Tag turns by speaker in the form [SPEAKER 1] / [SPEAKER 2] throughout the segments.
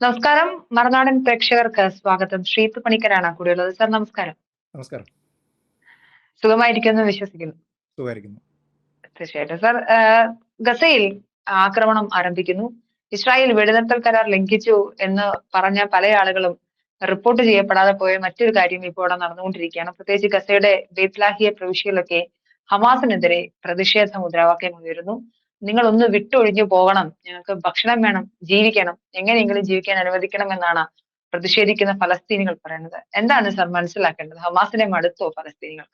[SPEAKER 1] നമസ്കാരം. മറുനാടൻ പ്രേക്ഷകർക്ക് സ്വാഗതം. ശ്രീത്ത് പണിക്കരാണ് കൂടെയുള്ളത്. സാർ നമസ്കാരം.
[SPEAKER 2] നമസ്കാരം.
[SPEAKER 1] സുഖമായിരിക്കുന്നു വിശ്വസിക്കുന്നു.
[SPEAKER 2] സുഖമായിരിക്കുന്നു.
[SPEAKER 1] തീർച്ചയായിട്ടും. സാർ ഗസയിൽ ആക്രമണം ആരംഭിക്കുന്നു. ഇസ്രായേൽ വെടിനിർത്തൽ കരാർ ലംഘിച്ചു എന്ന് പറഞ്ഞ പല ആളുകളും റിപ്പോർട്ട് ചെയ്യപ്പെടാതെ പോയ മറ്റൊരു കാര്യം ഇപ്പോൾ അവിടെ നടന്നുകൊണ്ടിരിക്കുകയാണ്. പ്രത്യേകിച്ച് ഗസയുടെ ബേത്ലാഹിയ പ്രവിശ്യയിലൊക്കെ ഹമാസിനെതിരെ പ്രതിഷേധ മുദ്രാവാക്യം ഉയരുന്നു. നിങ്ങൾ ഒന്ന് വിട്ടൊഴിഞ്ഞു പോകണം. ഞങ്ങൾക്ക് ഭക്ഷണം വേണം ജീവിക്കണം. എങ്ങനെയെങ്കിലും ജീവിക്കാൻ അനുവദിക്കണം എന്നാണ് പ്രതിഷേധിക്കുന്ന ഫലസ്തീനികൾ പറയുന്നത്. എന്താണ് സർ മനസ്സിലാക്കേണ്ടത്? ഹമാസിനെ മടുത്തോ ഫലസ്തീനികൾ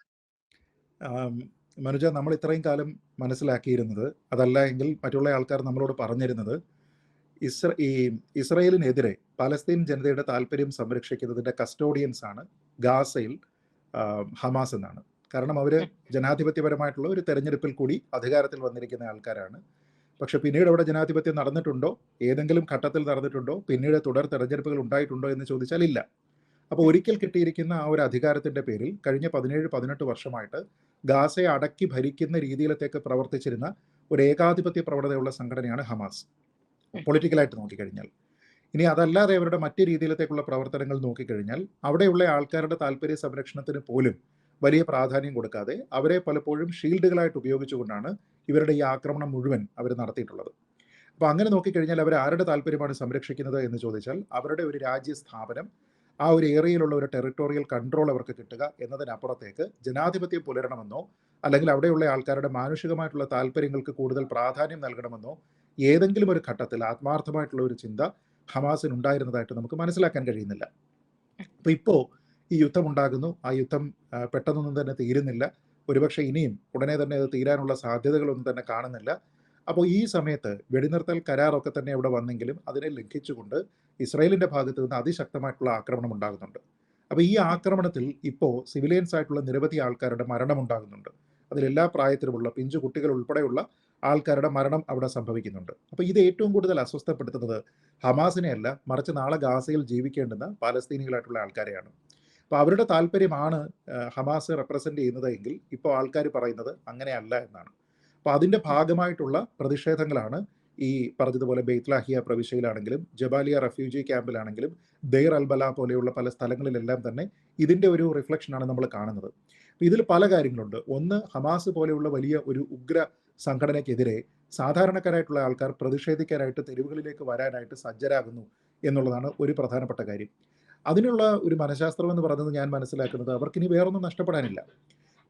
[SPEAKER 2] മനുജ നമ്മൾ ഇത്രയും കാലം മനസ്സിലാക്കിയിരുന്നത് അതല്ല എങ്കിൽ മറ്റുള്ള ആൾക്കാർ നമ്മളോട് പറഞ്ഞിരുന്നത് ഇസ്ര ഈ ഇസ്രയേലിനെതിരെ പലസ്തീൻ ജനതയുടെ താല്പര്യം സംരക്ഷിക്കുന്നതിന്റെ കസ്റ്റോഡിയൻസ് ആണ് ഗാസയിൽ ഹമാസ് എന്നാണ്. കാരണം അവർ ജനാധിപത്യപരമായിട്ടുള്ള ഒരു തെരഞ്ഞെടുപ്പിൽ കൂടി അധികാരത്തിൽ വന്നിരിക്കുന്ന ആൾക്കാരാണ്. പക്ഷെ പിന്നീട് അവിടെ ജനാധിപത്യം നടന്നിട്ടുണ്ടോ? ഏതെങ്കിലും ഘട്ടത്തിൽ നടന്നിട്ടുണ്ടോ? പിന്നീട് തുടർ തെരഞ്ഞെടുപ്പുകൾ ഉണ്ടായിട്ടുണ്ടോ എന്ന് ചോദിച്ചാൽ ഇല്ല. അപ്പോൾ ഒരിക്കൽ കിട്ടിയിരിക്കുന്ന ആ ഒരു അധികാരത്തിന്റെ പേരിൽ കഴിഞ്ഞ പതിനേഴ് പതിനെട്ട് വർഷമായിട്ട് ഗാസയെ അടക്കി ഭരിക്കുന്ന രീതിയിലത്തേക്ക് പ്രവർത്തിച്ചിരുന്ന ഒരു ഏകാധിപത്യ പ്രവണതയുള്ള സംഘടനയാണ് ഹമാസ്. പൊളിറ്റിക്കലായിട്ട് നോക്കിക്കഴിഞ്ഞാൽ. ഇനി അതല്ലാതെ അവരുടെ മറ്റു രീതിയിലത്തേക്കുള്ള പ്രവർത്തനങ്ങൾ നോക്കിക്കഴിഞ്ഞാൽ അവിടെയുള്ള ആൾക്കാരുടെ താല്പര്യ സംരക്ഷണത്തിന് പോലും വലിയ പ്രാധാന്യം കൊടുക്കാതെ അവരെ പലപ്പോഴും ഷീൽഡുകളായിട്ട് ഉപയോഗിച്ചുകൊണ്ടാണ് ഇവരുടെ ഈ ആക്രമണം മുഴുവൻ അവർ നടത്തിയിട്ടുള്ളത്. അപ്പോൾ അങ്ങനെ നോക്കിക്കഴിഞ്ഞാൽ അവർ ആരുടെ താല്പര്യമാണ് സംരക്ഷിക്കുന്നത് എന്ന് ചോദിച്ചാൽ അവരുടെ ഒരു രാജ്യ സ്ഥാപനം ആ ഒരു ഏരിയയിലുള്ള ഒരു ടെറിട്ടോറിയൽ കൺട്രോൾ അവർക്ക് കിട്ടുക എന്നതിനപ്പുറത്തേക്ക് ജനാധിപത്യം പുലരണമെന്നോ അല്ലെങ്കിൽ അവിടെയുള്ള ആൾക്കാരുടെ മാനുഷികമായിട്ടുള്ള താല്പര്യങ്ങൾക്ക് കൂടുതൽ പ്രാധാന്യം നൽകണമെന്നോ ഏതെങ്കിലും ഒരു ഘട്ടത്തിൽ ആത്മാർത്ഥമായിട്ടുള്ള ഒരു ചിന്ത ഹമാസിന് ഉണ്ടായിരുന്നതായിട്ട് നമുക്ക് മനസ്സിലാക്കാൻ കഴിയുന്നില്ല. അപ്പോൾ ഇപ്പോൾ ഈ യുദ്ധം ഉണ്ടാകുന്നു ആ യുദ്ധം പെട്ടെന്നൊന്നും തന്നെ തീരുന്നില്ല. ഒരുപക്ഷെ ഇനിയും ഉടനെ തന്നെ അത് തീരാനുള്ള സാധ്യതകളൊന്നും തന്നെ കാണുന്നില്ല. അപ്പോൾ ഈ സമയത്ത് വെടിനിർത്തൽ കരാറൊക്കെ തന്നെ ഇവിടെ വന്നെങ്കിലും അതിനെ ലംഘിച്ചുകൊണ്ട് ഇസ്രയേലിന്റെ ഭാഗത്ത് നിന്ന് അതിശക്തമായിട്ടുള്ള ആക്രമണം ഉണ്ടാകുന്നുണ്ട്. അപ്പോൾ ഈ ആക്രമണത്തിൽ ഇപ്പോൾ സിവിലിയൻസ് ആയിട്ടുള്ള നിരവധി ആൾക്കാരുടെ മരണം ഉണ്ടാകുന്നുണ്ട്. അതിലെല്ലാ പ്രായത്തിലുമുള്ള പിഞ്ചു കുട്ടികൾ ഉൾപ്പെടെയുള്ള ആൾക്കാരുടെ മരണം അവിടെ സംഭവിക്കുന്നുണ്ട്. അപ്പോൾ ഇത് ഏറ്റവും കൂടുതൽ അസ്വസ്ഥപ്പെടുത്തുന്നത് ഹമാസിനെയല്ല മറിച്ച് നാളെ ഗാസയിൽ ജീവിക്കേണ്ടുന്ന പാലസ്തീനികളായിട്ടുള്ള ആൾക്കാരെയാണ്. അപ്പോൾ അവരുടെ താല്പര്യമാണ് ഹമാസ് റെപ്രസെന്റ് ചെയ്യുന്നത് എങ്കിൽ ഇപ്പോൾ ആൾക്കാർ പറയുന്നത് അങ്ങനെയല്ല എന്നാണ്. അപ്പോൾ അതിന്റെ ഭാഗമായിട്ടുള്ള പ്രതിഷേധങ്ങളാണ് ഈ പറഞ്ഞതുപോലെ ബെയ്ത്ലാഹിയ പ്രവിശ്യയിലാണെങ്കിലും ജബാലിയ റെഫ്യൂജി ക്യാമ്പിലാണെങ്കിലും ദെയർ അൽബല പോലെയുള്ള പല സ്ഥലങ്ങളിലെല്ലാം തന്നെ ഇതിന്റെ ഒരു റിഫ്ലക്ഷനാണ് നമ്മൾ കാണുന്നത്. ഇതിൽ പല കാര്യങ്ങളുണ്ട്. ഒന്ന് ഹമാസ് പോലെയുള്ള വലിയ ഒരു ഉഗ്ര സംഘടനയ്ക്കെതിരെ സാധാരണക്കാരായിട്ടുള്ള ആൾക്കാർ പ്രതിഷേധിക്കാനായിട്ട് തെരുവുകളിലേക്ക് വരാനായിട്ട് സജ്ജരാകുന്നു എന്നുള്ളതാണ് ഒരു പ്രധാനപ്പെട്ട കാര്യം. അതിനുള്ള ഒരു മനഃശാസ്ത്രം എന്ന് പറയുന്നത് ഞാൻ മനസ്സിലാക്കുന്നത് അവർക്ക് ഇനി വേറൊന്നും നഷ്ടപ്പെടാനില്ല.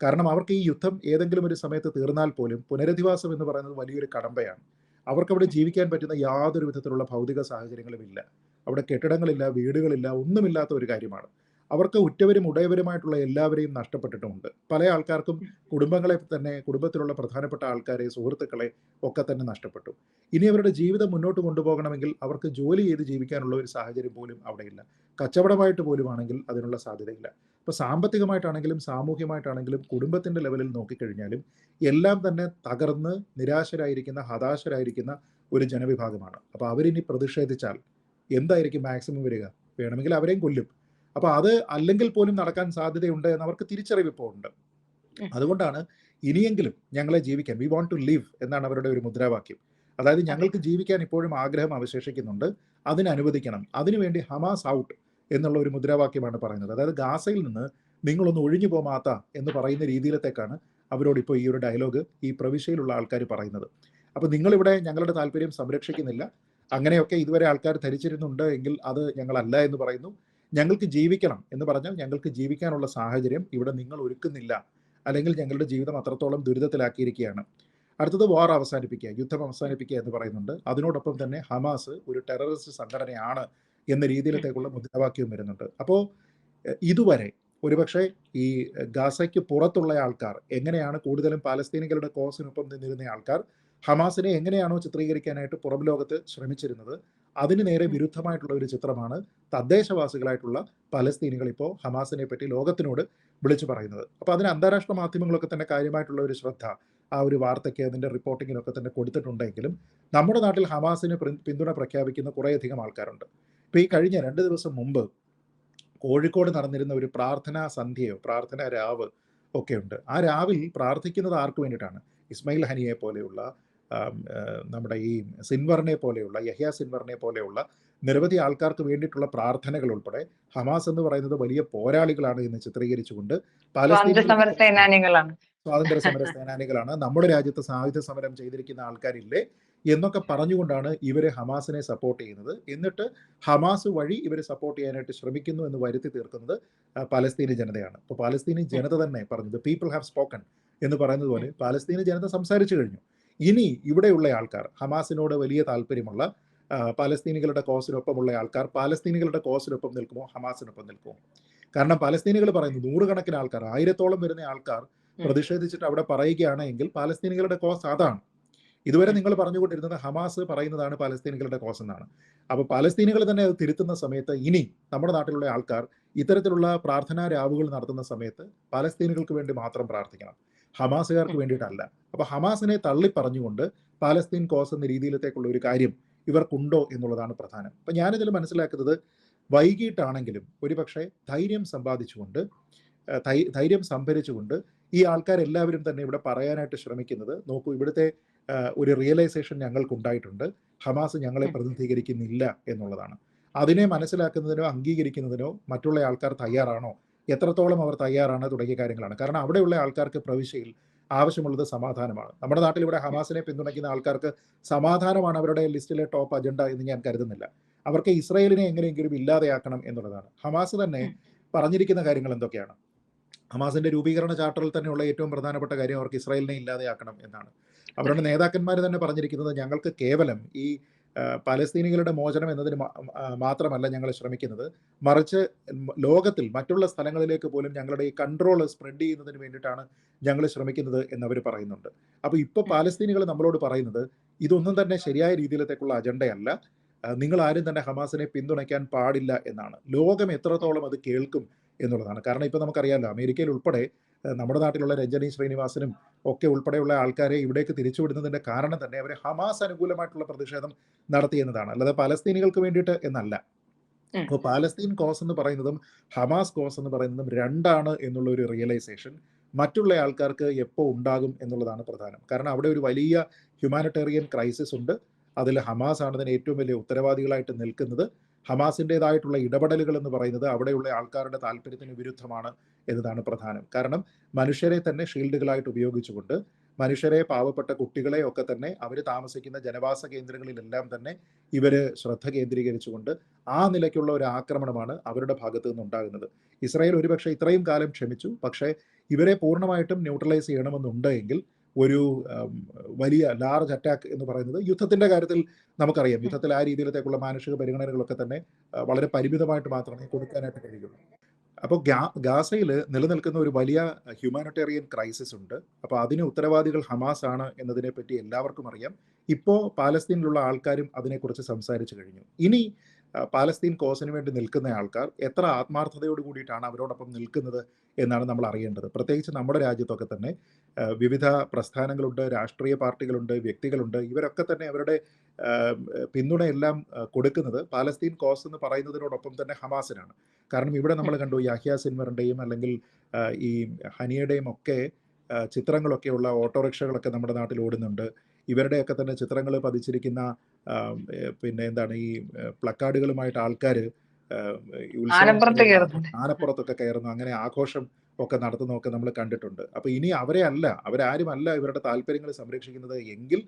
[SPEAKER 2] കാരണം അവർക്ക് ഈ യുദ്ധം ഏതെങ്കിലും ഒരു സമയത്ത് തീർന്നാൽ പോലും പുനരധിവാസം എന്ന് പറയുന്നത് വലിയൊരു കടമ്പയാണ്. അവർക്ക് അവിടെ ജീവിക്കാൻ പറ്റുന്ന യാതൊരു വിധത്തിലുള്ള ഭൗതിക സാഹചര്യങ്ങളും ഇല്ല. അവിടെ കെട്ടിടങ്ങളില്ല വീടുകളില്ല ഒന്നുമില്ലാത്ത ഒരു കാര്യമാണ്. അവർക്ക് ഉറ്റവരും ഉടയവരുമായിട്ടുള്ള എല്ലാവരെയും നഷ്ടപ്പെട്ടിട്ടുമുണ്ട്. പല ആൾക്കാർക്കും കുടുംബങ്ങളെ തന്നെ കുടുംബത്തിലുള്ള പ്രധാനപ്പെട്ട ആൾക്കാരെ സുഹൃത്തുക്കളെ ഒക്കെ തന്നെ നഷ്ടപ്പെട്ടു. ഇനി അവരുടെ ജീവിതം മുന്നോട്ട് കൊണ്ടുപോകണമെങ്കിൽ അവർക്ക് ജോലി ചെയ്ത് ജീവിക്കാനുള്ള ഒരു സാഹചര്യം പോലും അവിടെയില്ല. കച്ചവടമായിട്ട് പോലും ആണെങ്കിൽ അതിനുള്ള സാധ്യതയില്ല. ഇപ്പൊ സാമ്പത്തികമായിട്ടാണെങ്കിലും സാമൂഹ്യമായിട്ടാണെങ്കിലും കുടുംബത്തിന്റെ ലെവലിൽ നോക്കിക്കഴിഞ്ഞാലും എല്ലാം തന്നെ തകർന്ന് നിരാശരായിരിക്കുന്ന ഹതാശരായിരിക്കുന്ന ഒരു ജനവിഭാഗമാണ്. അപ്പൊ അവരിനി പ്രതിഷേധിച്ചാൽ എന്തായിരിക്കും മാക്സിമം വരിക? വേണമെങ്കിൽ അവരെയും കൊല്ലും. അപ്പൊ അത് അല്ലെങ്കിൽ പോലും നടക്കാൻ സാധ്യതയുണ്ട് എന്ന് അവർക്ക് തിരിച്ചറിവ് ഇപ്പോൾ ഉണ്ട്. അതുകൊണ്ടാണ് ഇനിയെങ്കിലും ഞങ്ങളെ ജീവിക്കാൻ വി വോണ്ട് ടു ലിവ് എന്നാണ് അവരുടെ ഒരു മുദ്രാവാക്യം. അതായത് ഞങ്ങൾക്ക് ജീവിക്കാൻ ഇപ്പോഴും ആഗ്രഹം അവശേഷിക്കുന്നുണ്ട്. അതിന് അനുവദിക്കണം. അതിനുവേണ്ടി ഹമാസ് ഔട്ട് എന്നുള്ള ഒരു മുദ്രാവാക്യമാണ് പറയുന്നത്. അതായത് ഗാസയിൽ നിന്ന് നിങ്ങളൊന്ന് ഒഴിഞ്ഞു പോമാത്ത എന്ന് പറയുന്ന രീതിയിലത്തേക്കാണ് അവരോട് ഇപ്പോൾ ഈ ഒരു ഡയലോഗ് ഈ പ്രവിശ്യയിലുള്ള ആൾക്കാർ പറയുന്നത്. അപ്പോൾ നിങ്ങളിവിടെ ഞങ്ങളുടെ താല്പര്യം സംരക്ഷിക്കുന്നില്ല. അങ്ങനെയൊക്കെ ഇതുവരെ ആൾക്കാർ ധരിച്ചിരുന്നുണ്ട് എങ്കിൽ അത് ഞങ്ങളല്ല എന്ന് പറയുന്നു. ഞങ്ങൾക്ക് ജീവിക്കണം എന്ന് പറഞ്ഞാൽ ഞങ്ങൾക്ക് ജീവിക്കാനുള്ള സാഹചര്യം ഇവിടെ നിങ്ങൾ ഒരുക്കുന്നില്ല. അല്ലെങ്കിൽ ഞങ്ങളുടെ ജീവിതം അത്രത്തോളം ദുരിതത്തിലാക്കിയിരിക്കുകയാണ്. അടുത്തത് വാർ അവസാനിപ്പിക്കുക യുദ്ധം അവസാനിപ്പിക്കുക എന്ന് പറയുന്നുണ്ട്. അതിനോടൊപ്പം തന്നെ ഹമാസ് ഒരു ടെററിസ്റ്റ് സംഘടനയാണ് എന്ന രീതിയിലത്തേക്കുള്ള മുദ്രാവാക്യവും വരുന്നുണ്ട്. അപ്പോൾ ഇതുവരെ ഒരുപക്ഷെ ഈ ഗാസയ്ക്ക് പുറത്തുള്ള ആൾക്കാർ എങ്ങനെയാണ് കൂടുതലും പാലസ്തീനികളുടെ കോസിനൊപ്പം നിന്നിരുന്ന ആൾക്കാർ ഹമാസിനെ എങ്ങനെയാണോ ചിത്രീകരിക്കാനായിട്ട് പുറം ലോകത്ത് ശ്രമിച്ചിരുന്നത് അതിന് നേരെ വിരുദ്ധമായിട്ടുള്ള ഒരു ചിത്രമാണ് തദ്ദേശവാസികളായിട്ടുള്ള പലസ്തീനികൾ ഇപ്പോൾ ഹമാസിനെ പറ്റി ലോകത്തിനോട് വിളിച്ചു പറയുന്നത്. അപ്പോൾ അതിന് അന്താരാഷ്ട്ര മാധ്യമങ്ങളൊക്കെ തന്നെ കാര്യമായിട്ടുള്ള ഒരു ശ്രദ്ധ ആ ഒരു വാർത്തയ്ക്ക് അതിന്റെ റിപ്പോർട്ടിങ്ങിനൊക്കെ തന്നെ കൊടുത്തിട്ടുണ്ടെങ്കിലും നമ്മുടെ നാട്ടിൽ ഹമാസിന് പിന്തുണ പ്രഖ്യാപിക്കുന്ന കുറേയധികം ആൾക്കാരുണ്ട്. ഇപ്പോൾ ഈ കഴിഞ്ഞ രണ്ട് ദിവസം മുമ്പ് കോഴിക്കോട് നടന്നിരുന്ന ഒരു പ്രാർത്ഥനാ സന്ധ്യയോ പ്രാർത്ഥനാ രാവ് ഒക്കെ ഉണ്ട്. ആ രാവിൽ പ്രാർത്ഥിക്കുന്നത് ആർക്ക് വേണ്ടിയിട്ടാണ്? ഇസ്മയിൽ ഹനിയെ പോലെയുള്ള നമ്മുടെ ഈ സിൻവറിനെ പോലെയുള്ള യഹ്യ സിൻവറിനെ പോലെയുള്ള നിരവധി ആൾക്കാർക്ക് വേണ്ടിയിട്ടുള്ള പ്രാർത്ഥനകൾ ഉൾപ്പെടെ ഹമാസ് എന്ന് പറയുന്നത് വലിയ പോരാളികളാണ് എന്ന് ചിത്രീകരിച്ചുകൊണ്ട്
[SPEAKER 1] സ്വാതന്ത്ര്യ സമര സേനാനികളാണ്.
[SPEAKER 2] സ്വാതന്ത്ര്യ സമര സേനാനികളാണ്. നമ്മുടെ രാജ്യത്ത് സായുധ സമരം ചെയ്തിരിക്കുന്ന ആൾക്കാരില്ലേ എന്നൊക്കെ പറഞ്ഞുകൊണ്ടാണ് ഇവരെ ഹമാസിനെ സപ്പോർട്ട് ചെയ്യുന്നത്. എന്നിട്ട് ഹമാസ് വഴി ഇവരെ സപ്പോർട്ട് ചെയ്യാനായിട്ട് ശ്രമിക്കുന്നു എന്ന് വരുത്തി തീർക്കുന്നത് പാലസ്തീനി ജനതയാണ്. അപ്പോൾ പാലസ്തീനി ജനത തന്നെ പറഞ്ഞത് പീപ്പിൾ ഹാവ് സ്പോക്കൺ എന്ന് പറയുന്നത് പോലെ പാലസ്തീനി ജനത സംസാരിച്ചു കഴിഞ്ഞു. ഇനി ഇവിടെയുള്ള ആൾക്കാർ ഹമാസിനോട് വലിയ താല്പര്യമുള്ള പാലസ്തീനികളുടെ കോസിനൊപ്പമുള്ള ആൾക്കാർ പാലസ്തീനികളുടെ കോസിനൊപ്പം നിൽക്കുമോ? ഹമാസിനൊപ്പം നിൽക്കുമോ? കാരണം പാലസ്തീനികൾ പറയുന്നു നൂറുകണക്കിന് ആൾക്കാർ ആയിരത്തോളം വരുന്ന ആൾക്കാർ പ്രതിഷേധിച്ചിട്ട് അവിടെ പറയുകയാണ് എങ്കിൽ പാലസ്തീനികളുടെ കോസ് അതാണ്. ഇതുവരെ നിങ്ങൾ പറഞ്ഞുകൊണ്ടിരുന്നത് ഹമാസ് പറയുന്നതാണ് പാലസ്തീനികളുടെ കോസ് എന്നാണ്. അപ്പോൾ പാലസ്തീനികൾ തന്നെ അത് തിരുത്തുന്ന സമയത്ത് ഇനി നമ്മുടെ നാട്ടിലുള്ള ആൾക്കാർ ഇത്തരത്തിലുള്ള പ്രാർത്ഥനാ രാവുകൾ നടത്തുന്ന സമയത്ത് പാലസ്തീനികൾക്ക് വേണ്ടി മാത്രം പ്രാർത്ഥിക്കണം. ഹമാസുകാർക്ക് വേണ്ടിയിട്ടല്ല. അപ്പൊ ഹമാസിനെ തള്ളി പറഞ്ഞുകൊണ്ട് പാലസ്തീൻ കോസ് എന്ന രീതിയിലത്തേക്കുള്ള ഒരു കാര്യം ഇവർക്കുണ്ടോ എന്നുള്ളതാണ് പ്രധാനം. അപ്പൊ ഞാനിതിൽ മനസ്സിലാക്കുന്നത് വൈകിട്ടാണെങ്കിലും ഒരുപക്ഷെ ധൈര്യം സമ്പാദിച്ചുകൊണ്ട് ധൈര്യം സംഭരിച്ചുകൊണ്ട് ഈ ആൾക്കാരെല്ലാവരും തന്നെ ഇവിടെ പറയാനായിട്ട് ശ്രമിക്കുന്നത് നോക്കൂ ഇവിടുത്തെ ഒരു റിയലൈസേഷൻ ഞങ്ങൾക്കുണ്ടായിട്ടുണ്ട്. ഹമാസ് ഞങ്ങളെ പ്രതിനിധീകരിക്കുന്നില്ല എന്നുള്ളതാണ്. അതിനെ മനസ്സിലാക്കുന്നതിനോ അംഗീകരിക്കുന്നതിനോ മറ്റുള്ള ആൾക്കാർ തയ്യാറാണോ? എത്രത്തോളം അവർ തയ്യാറാണ് തുടങ്ങിയ കാര്യങ്ങളാണ്. കാരണം അവിടെയുള്ള ആൾക്കാർക്ക് പ്രവിശ്യയിൽ ആവശ്യമുള്ളത് സമാധാനമാണ്. നമ്മുടെ നാട്ടിൽ ഇവിടെ ഹമാസിനെ പിന്തുണയ്ക്കുന്ന ആൾക്കാർക്ക് സമാധാനമാണ് അവരുടെ ലിസ്റ്റിലെ ടോപ്പ് അജണ്ട എന്ന് ഞാൻ കരുതുന്നില്ല. അവർക്ക് ഇസ്രയേലിനെ എങ്ങനെയെങ്കിലും ഇല്ലാതെയാക്കണം എന്നുള്ളതാണ്. ഹമാസ് തന്നെ പറഞ്ഞിരിക്കുന്ന കാര്യങ്ങൾ എന്തൊക്കെയാണ്? ഹമാസിന്റെ രൂപീകരണ ചാർട്ടറിൽ തന്നെയുള്ള ഏറ്റവും പ്രധാനപ്പെട്ട കാര്യം അവർക്ക് ഇസ്രായേലിനെ ഇല്ലാതെയാക്കണം എന്നാണ്. അവരുടെ നേതാക്കന്മാർ തന്നെ പറഞ്ഞിരിക്കുന്നത് ഞങ്ങൾക്ക് കേവലം ഈ പലസ്തീനികളുടെ മോചനം എന്നതിന് മാത്രമല്ല ഞങ്ങൾ ശ്രമിക്കുന്നത്. മറിച്ച് ലോകത്തിൽ മറ്റുള്ള സ്ഥലങ്ങളിലേക്ക് പോലും ഞങ്ങളുടെ ഈ കൺട്രോൾ സ്പ്രെഡ് ചെയ്യുന്നതിന് വേണ്ടിയിട്ടാണ് ഞങ്ങൾ ശ്രമിക്കുന്നത് എന്നവർ പറയുന്നുണ്ട്. അപ്പോൾ ഇപ്പോൾ പാലസ്തീനികൾ നമ്മളോട് പറയുന്നത് ഇതൊന്നും തന്നെ ശരിയായ രീതിയിലത്തേക്കുള്ള അജണ്ടയല്ല. നിങ്ങൾ ആരും തന്നെ ഹമാസിനെ പിന്തുണയ്ക്കാൻ പാടില്ല എന്നാണ്. ലോകം എത്രത്തോളം അത് കേൾക്കും എന്നുള്ളതാണ്. കാരണം ഇപ്പോൾ നമുക്കറിയാമല്ലോ അമേരിക്കയിൽ ഉൾപ്പെടെ നമ്മുടെ നാട്ടിലുള്ള രഞ്ജനി ശ്രീനിവാസനും ഒക്കെ ഉൾപ്പെടെയുള്ള ആൾക്കാരെ ഇവിടേക്ക് തിരിച്ചുവിടുന്നതിന്റെ കാരണം തന്നെ അവരെ ഹമാസ് അനുകൂലമായിട്ടുള്ള പ്രതിഷേധം നടത്തി എന്നതാണ്. അല്ലാതെ പലസ്തീനികൾക്ക് വേണ്ടിയിട്ട് എന്നല്ല. അപ്പോൾ പാലസ്തീൻ കോസ് എന്ന് പറയുന്നതും ഹമാസ് കോസ് എന്ന് പറയുന്നതും രണ്ടാണ് എന്നുള്ള ഒരു റിയലൈസേഷൻ മറ്റുള്ള ആൾക്കാർക്ക് എപ്പോൾ ഉണ്ടാകും എന്നുള്ളതാണ് പ്രധാനം. കാരണം അവിടെ ഒരു വലിയ ഹ്യൂമാനിറ്റേറിയൻ ക്രൈസിസ് ഉണ്ട്. അതിൽ ഹമാസ് ആണ് അതിന് ഏറ്റവും വലിയ ഉത്തരവാദികളായിട്ട് നിൽക്കുന്നത്. ഹമാസിന്റെതായിട്ടുള്ള ഇടപെടലുകൾ എന്ന് പറയുന്നത് അവിടെയുള്ള ആൾക്കാരുടെ താല്പര്യത്തിന് വിരുദ്ധമാണ് എന്നതാണ് പ്രധാനം. കാരണം മനുഷ്യരെ തന്നെ ഷീൽഡുകളായിട്ട് ഉപയോഗിച്ചുകൊണ്ട് മനുഷ്യരെ പാവപ്പെട്ട കുട്ടികളെ ഒക്കെ തന്നെ അവർ താമസിക്കുന്ന ജനവാസ കേന്ദ്രങ്ങളിലെല്ലാം തന്നെ ഇവർ ശ്രദ്ധ കേന്ദ്രീകരിച്ചുകൊണ്ട് ആ നിലയ്ക്കുള്ള ഒരു ആക്രമണമാണ് അവരുടെ ഭാഗത്തു നിന്നുണ്ടാകുന്നത്. ഇസ്രായേൽ ഒരുപക്ഷെ ഇത്രയും കാലം ക്ഷമിച്ചു. പക്ഷേ ഇവരെ പൂർണമായിട്ടും ന്യൂട്രലൈസ് ചെയ്യണമെന്നുണ്ട് എങ്കിൽ ഒരു വലിയ ലാർജ് അറ്റാക്ക് എന്ന് പറയുന്നത് യുദ്ധത്തിന്റെ കാര്യത്തിൽ നമുക്കറിയാം. യുദ്ധത്തിൽ ആ രീതിയിലത്തേക്കുള്ള മാനുഷിക പരിഗണനകളൊക്കെ തന്നെ വളരെ പരിമിതമായിട്ട് മാത്രമേ കൊടുക്കാനായിട്ട് കഴിയുള്ളൂ. അപ്പോൾ ഗാ ഗാസയിൽ നിലനിൽക്കുന്ന ഒരു വലിയ ഹ്യൂമാനിറ്റേറിയൻ ക്രൈസിസ് ഉണ്ട്. അപ്പോൾ അതിന് ഉത്തരവാദികൾ ഹമാസ് ആണ് എന്നതിനെ പറ്റി എല്ലാവർക്കും അറിയാം. ഇപ്പോൾ പാലസ്തീനിലുള്ള ആൾക്കാരും അതിനെക്കുറിച്ച് സംസാരിച്ചു കഴിഞ്ഞു. ഇനി പാലസ്തീൻ കോസിന് വേണ്ടി നിൽക്കുന്ന ആൾക്കാർ എത്ര ആത്മാർത്ഥതയോട് കൂടിയിട്ടാണ് അവരോടൊപ്പം നിൽക്കുന്നത് എന്നാണ് നമ്മൾ അറിയേണ്ടത്. പ്രത്യേകിച്ച് നമ്മുടെ രാജ്യത്തൊക്കെ തന്നെ വിവിധ പ്രസ്ഥാനങ്ങളുണ്ട് രാഷ്ട്രീയ പാർട്ടികളുണ്ട് വ്യക്തികളുണ്ട്. ഇവരൊക്കെ തന്നെ അവരുടെ പിന്തുണയെല്ലാം കൊടുക്കുന്നത് പാലസ്തീൻ കോസ് എന്ന് പറയുന്നതിനോടൊപ്പം തന്നെ ഹമാസിനാണ്. കാരണം ഇവിടെ നമ്മൾ കണ്ടു യാഹിയ സിൻവറിന്റെയും അല്ലെങ്കിൽ ഈ ഹനിയുടെയും ഒക്കെ ചിത്രങ്ങളൊക്കെയുള്ള ഓട്ടോറിക്ഷകളൊക്കെ നമ്മുടെ നാട്ടിൽ ഓടുന്നുണ്ട്. ഇവരുടെയൊക്കെ തന്നെ ചിത്രങ്ങൾ പതിച്ചിരിക്കുന്ന പിന്നെ എന്താണ് ഈ പ്ലക്കാർഡുകളുമായിട്ട് ആൾക്കാർ. ആനപ്പുറത്തൊക്കെ കയറുന്നു അങ്ങനെ ആഘോഷം ഒക്കെ നടത്തുന്നതൊക്കെ നമ്മൾ കണ്ടിട്ടുണ്ട്. അപ്പൊ ഇനി അവരെ അല്ല അവരാരും അല്ല ഇവരുടെ താല്പര്യങ്ങൾ സംരക്ഷിക്കുന്നത് എങ്കിൽ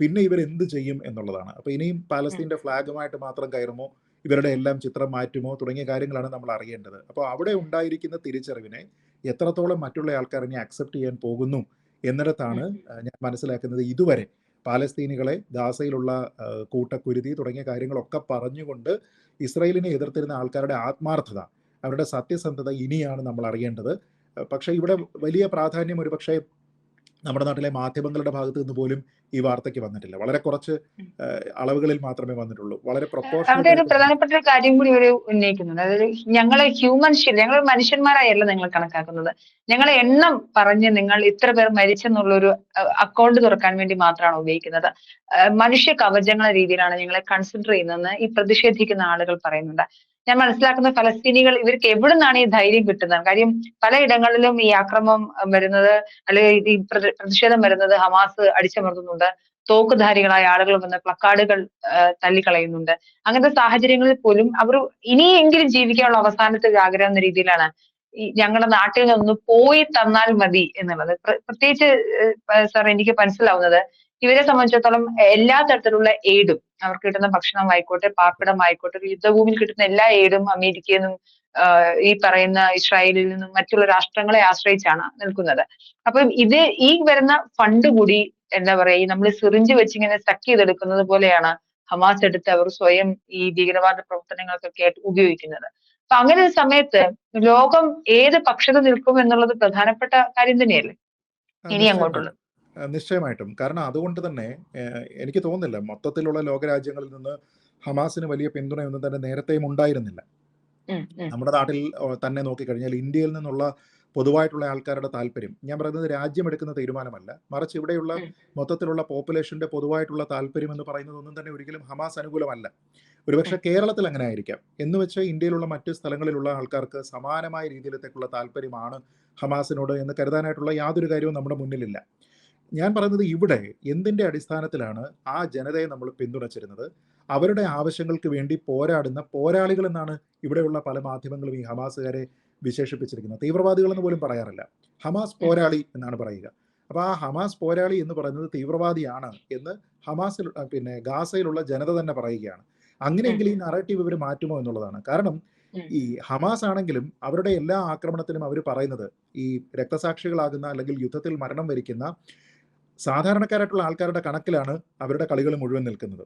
[SPEAKER 2] പിന്നെ ഇവർ എന്ത് ചെയ്യും എന്നുള്ളതാണ്. അപ്പൊ ഇനിയും പാലസ്തീന്റെ ഫ്ലാഗുമായിട്ട് മാത്രം കയറുമോ ഇവരുടെ എല്ലാം ചിത്രം മാറ്റുമോ തുടങ്ങിയ കാര്യങ്ങളാണ് നമ്മൾ അറിയേണ്ടത്. അപ്പോൾ അവിടെ ഉണ്ടായിരിക്കുന്ന തിരിച്ചറിവിനെ എത്രത്തോളം മറ്റുള്ള ആൾക്കാർ ഇനി അക്സെപ്റ്റ് ചെയ്യാൻ പോകുന്നു എന്നിടത്താണ് ഞാൻ മനസ്സിലാക്കുന്നത് ഇതുവരെ പാലസ്തീനികളെ ഗാസയിലുള്ള കൂട്ടക്കുരുതി തുടങ്ങിയ കാര്യങ്ങളൊക്കെ പറഞ്ഞുകൊണ്ട് ഇസ്രയേലിനെ എതിർത്തിരുന്ന ആൾക്കാരുടെ ആത്മാർത്ഥത അവരുടെ സത്യസന്ധത ഇനിയാണ് നമ്മൾ അറിയേണ്ടത്. പക്ഷേ ഇവിടെ വലിയ പ്രാധാന്യം ഒരുപക്ഷെ നമ്മുടെ നാട്ടിലെ മാധ്യമങ്ങളുടെ ഭാഗത്ത് നിന്ന് പോലും ഈ വാർത്തയ്ക്ക് വന്നിട്ടില്ല. വളരെ കുറച്ച് അളവുകളിൽ മാത്രമേ വന്നിട്ടുള്ളൂ. വളരെ
[SPEAKER 1] അവിടെ ഒരു പ്രധാനപ്പെട്ട ഒരു കാര്യം കൂടി ഇവർ ഉന്നയിക്കുന്നുണ്ട്. അതായത് ഞങ്ങളെ ഹ്യൂമൻ ഷീൽഡ് ഞങ്ങൾ മനുഷ്യന്മാരായല്ല നിങ്ങൾ കണക്കാക്കുന്നത്. ഞങ്ങളെ എണ്ണം പറഞ്ഞ് നിങ്ങൾ ഇത്ര പേർ മരിച്ചെന്നുള്ളൊരു അക്കൗണ്ട് തുറക്കാൻ വേണ്ടി മാത്രമാണ് ഉപയോഗിക്കുന്നത്. മനുഷ്യ കവചങ്ങളെ രീതിയിലാണ് ഞങ്ങളെ കൺസിഡർ ചെയ്യുന്നതെന്ന് ഈ പ്രതിഷേധിക്കുന്ന ആളുകൾ പറയുന്നുണ്ട്. ഞാൻ മനസ്സിലാക്കുന്ന ഫലസ്തീനികൾ ഇവർക്ക് എവിടെ നിന്നാണ് ഈ ധൈര്യം കിട്ടുന്നത് കാര്യം പലയിടങ്ങളിലും ഈ ആക്രമം വരുന്നത് അല്ലെങ്കിൽ ഈ പ്രതി- പ്രതിഷേധം വരുന്നത് ഹമാസ് അടിച്ചമർത്തുന്നുണ്ട് തോക്കുധാരികളായ ആളുകൾ വന്ന് പ്ലക്കാർഡുകൾ തള്ളിക്കളയുന്നുണ്ട്. അങ്ങനത്തെ സാഹചര്യങ്ങളിൽ പോലും അവർ ഇനിയെങ്കിലും ജീവിക്കാനുള്ള അവസാനത്തെ ആഗ്രഹം എന്ന രീതിയിലാണ് ഞങ്ങളുടെ നാട്ടിൽ നിന്ന് പോയി തന്നാൽ മതി എന്നുള്ളത്. പ്ര പ്രത്യേകിച്ച് സാർ എനിക്ക് മനസ്സിലാവുന്നത് ഇവരെ സംബന്ധിച്ചിടത്തോളം എല്ലാ തരത്തിലുള്ള എയ്ഡും അവർക്ക് കിട്ടുന്ന ഭക്ഷണം ആയിക്കോട്ടെ പാർപ്പിടമായിക്കോട്ടെ, ഒരു യുദ്ധഭൂമിയിൽ കിട്ടുന്ന എല്ലാ എയ്ഡും അമേരിക്കയിൽ നിന്നും ഈ പറയുന്ന ഇസ്രായേലിൽ നിന്നും മറ്റുള്ള രാഷ്ട്രങ്ങളെ ആശ്രയിച്ചാണ് നിൽക്കുന്നത്. അപ്പം ഇത് ഈ വരുന്ന ഫണ്ട് കൂടി എന്താ പറയാ ഈ നമ്മൾ സിറിഞ്ച് വെച്ചിങ്ങനെ സ്റ്റക്ക് ചെയ്തെടുക്കുന്നത് പോലെയാണ് ഹമാസ് എടുത്ത് അവർ സ്വയം ഈ ഭീകരവാദ പ്രവർത്തനങ്ങൾക്കൊക്കെ ആയിട്ട് ഉപയോഗിക്കുന്നത്. അപ്പൊ അങ്ങനെ ഒരു സമയത്ത് ലോകം ഏത് പക്ഷത്ത് നിൽക്കും എന്നുള്ളത് പ്രധാനപ്പെട്ട കാര്യം തന്നെയല്ലേ? ഇനി അങ്ങോട്ടുള്ളത്.
[SPEAKER 2] നിശ്ചയമായിട്ടും. കാരണം അതുകൊണ്ട് തന്നെ എനിക്ക് തോന്നുന്നില്ല മൊത്തത്തിലുള്ള ലോകരാജ്യങ്ങളിൽ നിന്ന് ഹമാസിന് വലിയ പിന്തുണയൊന്നും തന്നെ നേരത്തെയും ഉണ്ടായിരുന്നില്ല. നമ്മുടെ നാട്ടിൽ തന്നെ നോക്കിക്കഴിഞ്ഞാൽ ഇന്ത്യയിൽ നിന്നുള്ള പൊതുവായിട്ടുള്ള ആൾക്കാരുടെ താല്പര്യം ഞാൻ പറയുന്നത് രാജ്യമെടുക്കുന്ന തീരുമാനമല്ല മറിച്ച് ഇവിടെയുള്ള. മൊത്തത്തിലുള്ള പോപ്പുലേഷന്റെ പൊതുവായിട്ടുള്ള താല്പര്യം എന്ന് പറയുന്നത് ഒന്നും തന്നെ ഒരിക്കലും ഹമാസ് അനുകൂലമല്ല ഒരുപക്ഷെ കേരളത്തിൽ അങ്ങനെ ആയിരിക്കാം എന്ന് വെച്ച് ഇന്ത്യയിലുള്ള മറ്റ് സ്ഥലങ്ങളിലുള്ള ആൾക്കാർക്ക് സമാനമായ രീതിയിലത്തേക്കുള്ള താല്പര്യമാണ് ഹമാസിനോട് എന്ന് കരുതാനായിട്ടുള്ള യാതൊരു കാര്യവും നമ്മുടെ മുന്നിലില്ല ഞാൻ പറയുന്നത് ഇവിടെ എന്തിന്റെ അടിസ്ഥാനത്തിലാണ് ആ ജനതയെ നമ്മൾ പിന്തുണച്ചിരുന്നത്? അവരുടെ ആവശ്യങ്ങൾക്ക് വേണ്ടി പോരാടുന്ന പോരാളികൾ എന്നാണ് ഇവിടെയുള്ള പല മാധ്യമങ്ങളും ഈ ഹമാസുകാരെ വിശേഷിപ്പിച്ചിരിക്കുന്നത്. തീവ്രവാദികൾ എന്ന് പോലും പറയാറില്ല. ഹമാസ് പോരാളി എന്നാണ് പറയുക. അപ്പൊ ആ ഹമാസ് പോരാളി എന്ന് പറയുന്നത് തീവ്രവാദിയാണ് എന്ന് ഹമാസിൽ പിന്നെ ഗാസയിലുള്ള ജനത തന്നെ പറയുകയാണ്. അങ്ങനെയെങ്കിൽ ഈ നറേറ്റീവ് ഇവർ മാറ്റുമോ എന്നുള്ളതാണ്. കാരണം ഈ ഹമാസ് ആണെങ്കിലും അവരുടെ എല്ലാ ആക്രമണത്തിനും അവർ പറയുന്നത് ഈ രക്തസാക്ഷികളാകുന്ന അല്ലെങ്കിൽ യുദ്ധത്തിൽ മരണം വരിക്കുന്ന സാധാരണക്കാരായിട്ടുള്ള ആൾക്കാരുടെ കണക്കിലാണ് അവരുടെ കളികൾ മുഴുവൻ നിൽക്കുന്നത്.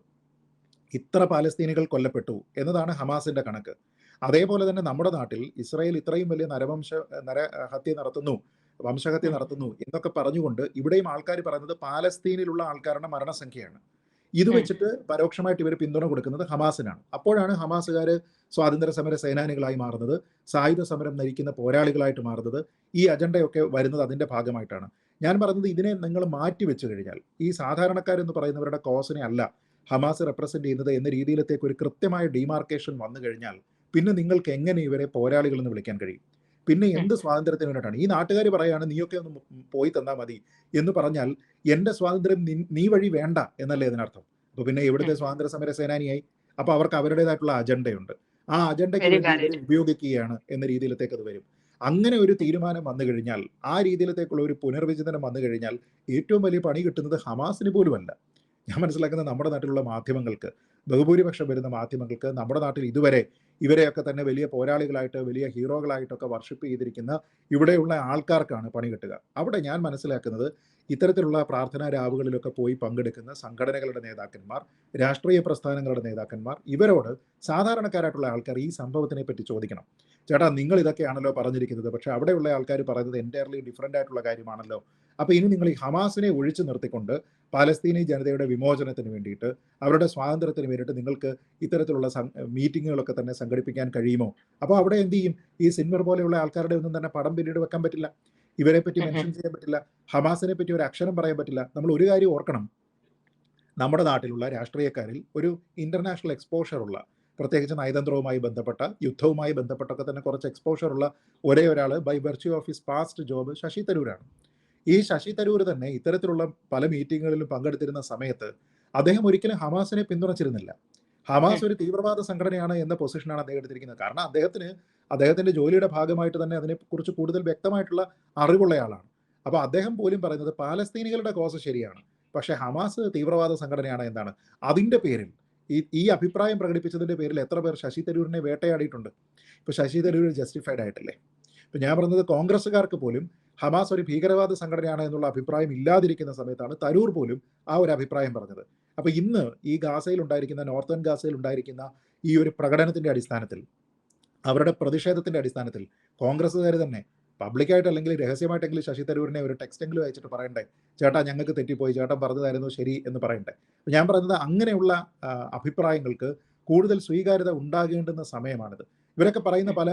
[SPEAKER 2] ഇത്ര പാലസ്തീനികൾ കൊല്ലപ്പെട്ടു എന്നതാണ് ഹമാസിന്റെ കണക്ക്. അതേപോലെ തന്നെ നമ്മുടെ നാട്ടിൽ ഇസ്രായേൽ ഇത്രയും വലിയ നരവംശ നരഹത്യ നടത്തുന്നു വംശഹത്യ. നടത്തുന്നു എന്നൊക്കെ പറഞ്ഞുകൊണ്ട് ഇവിടെയും ആൾക്കാർ പറയുന്നത് പാലസ്തീനിലുള്ള ആൾക്കാരുടെ മരണസംഖ്യയാണ്. ഇത് വെച്ചിട്ട് പരോക്ഷമായിട്ട് ഇവർ പിന്തുണ കൊടുക്കുന്നത് ഹമാസിനാണ്. അപ്പോഴാണ് ഹമാസുകാർ സ്വാതന്ത്ര്യ സമര സേനാനികളായി മാറുന്നത് സായുധ സമരം നയിക്കുന്ന പോരാളികളായിട്ട് മാറുന്നത് ഈ അജണ്ടയൊക്കെ വരുന്നത് അതിന്റെ ഭാഗമായിട്ടാണ്. ഞാൻ പറഞ്ഞത് ഇതിനെ നിങ്ങൾ മാറ്റി വെച്ചു കഴിഞ്ഞാൽ ഈ സാധാരണക്കാരെന്ന് പറയുന്നവരുടെ കോസിനെ അല്ല ഹമാസ് റെപ്രസെന്റ് ചെയ്യുന്നത് എന്ന രീതിയിലത്തേക്ക് ഒരു കൃത്യമായ ഡിമാർക്കേഷൻ വന്നു കഴിഞ്ഞാൽ പിന്നെ നിങ്ങൾക്ക് എങ്ങനെ ഇവരെ പോരാളികൾ എന്ന് വിളിക്കാൻ കഴിയും? പിന്നെ എന്ത് സ്വാതന്ത്ര്യത്തിന് വേണ്ടിയിട്ടാണ്? ഈ നാട്ടുകാർ പറയുകയാണ് നീയൊക്കെ ഒന്ന് പോയി തന്നാൽ മതി എന്ന് പറഞ്ഞാൽ എന്റെ സ്വാതന്ത്ര്യം നീ വഴി വേണ്ട എന്നല്ലേ ഇതിനർത്ഥം? അപ്പോൾ പിന്നെ എവിടുത്തെ
[SPEAKER 1] ഉം.
[SPEAKER 2] സ്വാതന്ത്ര്യ സമര സേനാനിയായി? അപ്പോൾ അവർക്ക് അവരുടേതായിട്ടുള്ള അജണ്ടയുണ്ട്. ആ അജണ്ടയ്ക്ക് ഉപയോഗിക്കുകയാണ് എന്ന രീതിയിലത്തേക്ക് അത് വരും. അങ്ങനെ ഒരു തീരുമാനം വന്നു കഴിഞ്ഞാൽ ആ രീതിയിലത്തേക്കുള്ള ഒരു പുനർവിചിന്തനം വന്നു കഴിഞ്ഞാൽ ഏറ്റവും വലിയ പണി കിട്ടുന്നത് ഹമാസിന് പോലുമല്ല. ഞാൻ മനസ്സിലാക്കുന്നത് നമ്മുടെ നാട്ടിലുള്ള മാധ്യമങ്ങൾക്ക് ബഹുഭൂരിപക്ഷം വരുന്ന മാധ്യമങ്ങൾക്ക് നമ്മുടെ നാട്ടിൽ ഇതുവരെ ഇവരെയൊക്കെ തന്നെ വലിയ പോരാളികളായിട്ട് വലിയ ഹീറോകളായിട്ടൊക്കെ വർഷിപ്പ് ചെയ്തിരിക്കുന്ന ഇവിടെയുള്ള ആൾക്കാർക്കാണ് പണി കിട്ടുക. അവിടെ ഞാൻ മനസ്സിലാക്കുന്നത് ഇത്തരത്തിലുള്ള പ്രാർത്ഥനാ രാവുകളിലൊക്കെ പോയി പങ്കെടുക്കുന്ന സംഘടനകളുടെ നേതാക്കന്മാർ രാഷ്ട്രീയ പ്രസ്ഥാനങ്ങളുടെ നേതാക്കന്മാർ ഇവരോട് സാധാരണക്കാരായിട്ടുള്ള ആൾക്കാർ ഈ സംഭവത്തിനെ പറ്റി ചോദിക്കണം. ചേട്ടാ നിങ്ങൾ ഇതൊക്കെയാണല്ലോ പറഞ്ഞിരിക്കുന്നത് പക്ഷേ അവിടെയുള്ള ആൾക്കാർ പറയുന്നത് എന്റയർലി ഡിഫറെന്റ് ആയിട്ടുള്ള കാര്യമാണല്ലോ. അപ്പോൾ ഇനി നിങ്ങൾ ഈ ഹമാസിനെ ഒഴിച്ചു നിർത്തിക്കൊണ്ട് പാലസ്തീനി ജനതയുടെ വിമോചനത്തിന് വേണ്ടിയിട്ട് അവരുടെ സ്വാതന്ത്ര്യത്തിന് വേണ്ടിയിട്ട് നിങ്ങൾക്ക് ഇത്തരത്തിലുള്ള മീറ്റിങ്ങുകളൊക്കെ തന്നെ സംഘടിപ്പിക്കാൻ കഴിയുമോ? അപ്പോൾ അവിടെ എന്ത് ചെയ്യും? ഈ സിൻമർ പോലെയുള്ള ആൾക്കാരുടെ ഒന്നും തന്നെ പടം പിന്നീട് വെക്കാൻ പറ്റില്ല. ഇവരെ പറ്റി. മെൻഷൻ ചെയ്യാൻ പറ്റില്ല. ഹമാസിനെ പറ്റി ഒരു അക്ഷരം പറയാൻ പറ്റില്ല. നമ്മൾ ഒരു കാര്യം ഓർക്കണം. നമ്മുടെ നാട്ടിലുള്ള രാഷ്ട്രീയക്കാരിൽ ഒരു ഇന്റർനാഷണൽ എക്സ്പോഷർ ഉള്ള പ്രത്യേകിച്ച് നയതന്ത്രവുമായി ബന്ധപ്പെട്ട യുദ്ധവുമായി ബന്ധപ്പെട്ടൊക്കെ തന്നെ കുറച്ച് എക്സ്പോഷർ ഉള്ള ഒരേ ഒരാൾ by virtue of his past job Shashi തരൂരാണ്. ഈ ശശി തരൂർ തന്നെ ഇത്തരത്തിലുള്ള പല മീറ്റിങ്ങുകളിലും പങ്കെടുത്തിരുന്ന സമയത്ത് അദ്ദേഹം ഒരിക്കലും ഹമാസിനെ പിന്തുണച്ചിരുന്നില്ല. ഹമാസ് ഒരു തീവ്രവാദ സംഘടനയാണ് എന്ന പൊസിഷനാണ് അദ്ദേഹം എടുത്തിരിക്കുന്നത്. കാരണം അദ്ദേഹത്തിന് അദ്ദേഹത്തിന്റെ ജോലിയുടെ ഭാഗമായിട്ട് തന്നെ അതിനെക്കുറിച്ച് കൂടുതൽ വ്യക്തമായിട്ടുള്ള അറിവുള്ളയാളാണ് അപ്പോൾ അദ്ദേഹം പോലും പറയുന്നത് പാലസ്തീനികളുടെ കോസ് ശരിയാണ് പക്ഷേ ഹമാസ് തീവ്രവാദ സംഘടനയാണ് എന്താണ്? അതിന്റെ പേരിൽ ഈ ഈ അഭിപ്രായം പ്രകടിപ്പിച്ചതിന്റെ പേരിൽ എത്ര പേർ ശശി തരൂരിനെ വേട്ടയാടിയിട്ടുണ്ട്? ഇപ്പോൾ ശശി തരൂർ ജസ്റ്റിഫൈഡ് ആയിട്ടില്ലേ? ഇപ്പം ഞാൻ പറഞ്ഞത് കോൺഗ്രസ്സുകാർക്ക് പോലും ഹമാസ് ഒരു ഭീകരവാദ സംഘടനയാണ് എന്നുള്ള അഭിപ്രായം ഇല്ലാതിരിക്കുന്ന സമയത്താണ് തരൂർ പോലും ആ ഒരു അഭിപ്രായം പറഞ്ഞത്. അപ്പോൾ ഇന്ന് ഈ ഗാസയിൽ ഉണ്ടായിരിക്കുന്ന നോർത്തേൺ ഗാസയിൽ ഉണ്ടായിരിക്കുന്ന ഈ ഒരു പ്രകടനത്തിന്റെ അടിസ്ഥാനത്തിൽ അവരുടെ പ്രതിഷേധത്തിന്റെ അടിസ്ഥാനത്തിൽ കോൺഗ്രസ്സുകാർ തന്നെ പബ്ലിക്കായിട്ട് അല്ലെങ്കിൽ രഹസ്യമായിട്ടെങ്കിലും ശശി തരൂരിനെ ഒരു ടെക്സ്റ്റെങ്കിലും അയച്ചിട്ട് പറയണ്ടേ? ചേട്ടാ ഞങ്ങൾക്ക് തെറ്റിപ്പോയി. ചേട്ടൻ പറഞ്ഞതായിരുന്നു ശരി എന്ന് പറയണ്ടേ? ഞാൻ പറയുന്നത് അങ്ങനെയുള്ള അഭിപ്രായങ്ങൾക്ക് കൂടുതൽ സ്വീകാര്യത ഉണ്ടാകേണ്ടുന്ന സമയമാണിത്. ഇവരൊക്കെ പറയുന്ന പല